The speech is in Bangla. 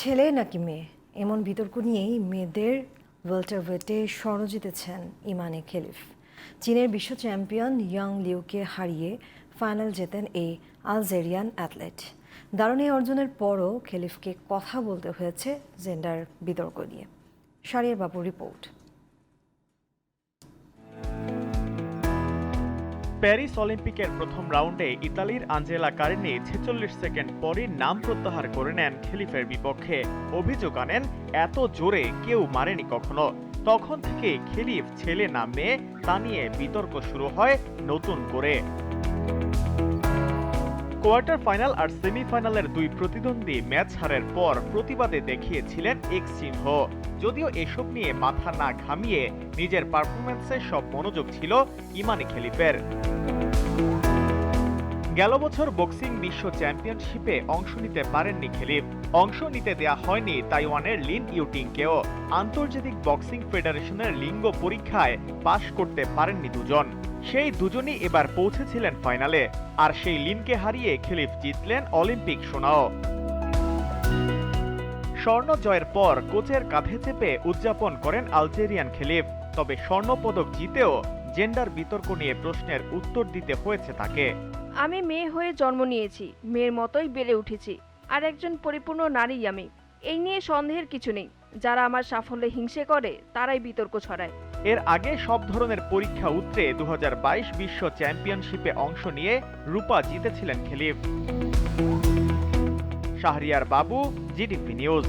ছেলে নাকি মেয়ে? এমন বিতর্ক নিয়েই মেয়েদের ওয়েল্টারওয়েটে স্বর্ণ জিতেছেন ইমানে খেলিফ। চীনের বিশ্ব চ্যাম্পিয়ন ইয়াং লিউকে হারিয়ে ফাইনাল জেতেন এই আলজেরিয়ান অ্যাথলেট। দারুণ এই অর্জনের পরও খেলিফকে কথা বলতে হয়েছে জেন্ডার বিতর্ক নিয়ে। সারিয়া বাবু রিপোর্ট। প্যারিস অলিম্পিকের প্রথম রাউন্ডে ইতালির আঞ্জেলা কারিনি ছেচল্লিশ সেকেন্ড পরই নাম প্রত্যাহার করে নেন খেলিফের বিপক্ষে। অভিযোগ আনেন, এত জোরে কেউ মারেনি কখনো। তখন থেকে খেলিফ ছেলে না মেয়ে, তা নিয়ে বিতর্ক শুরু হয় নতুন করে। কোয়ার্টার ফাইনাল আর সেমিফাইনালের দুই প্রতিদ্বন্দ্বী ম্যাচ হারের পর প্রতিবাদে দেখিয়েছিলেন এক্স চিহ্ন। যদিও এসব নিয়ে মাথা না ঘামিয়ে নিজের পারফরমেন্সে সব মনোযোগ ছিল ইমানি খেলিফের। গেল বছর বক্সিং বিশ্ব চ্যাম্পিয়নশিপে অংশ নিতে পারেননি খেলিফ। অংশ নিতে দেয়া হয়নি তাইওয়ানের লিন ইউটিংকেও। আন্তর্জাতিক বক্সিং ফেডারেশনের লিঙ্গ পরীক্ষায় পাশ করতে পারেননি দুজন। সেই দুজনই এবার পৌঁছেছিলেন ফাইনালে, আর সেই লিনকে হারিয়ে খেলিফ জিতলেন অলিম্পিক সোনাও। স্বর্ণ জয়ের পর কোচের কাঁধে চেপে উদযাপন করেন আলজেরিয়ান খেলিফ, তবে স্বর্ণপদক জিতেও জেন্ডার বিতর্ক নিয়ে প্রশ্নের উত্তর দিতে হয়েছে তাকে। আমি মেয়ে হয়ে জন্ম নিয়েছি, মেয়ের মতোই বেড়ে উঠেছি, আর একজন পরিপূর্ণ নারী আমি। এই নিয়ে সন্দেহের কিছু নেই। যারা আমার সাফল্যে হিংসে করে, তারাই বিতর্ক ছড়ায়। এর আগে সব ধরনের পরীক্ষা উতরে দু বিশ্ব চ্যাম্পিয়নশিপে অংশ নিয়ে রূপা জিতেছিলেন খেলিফ। শাহরিয়ার বাবু, জিডিপি নিউজ।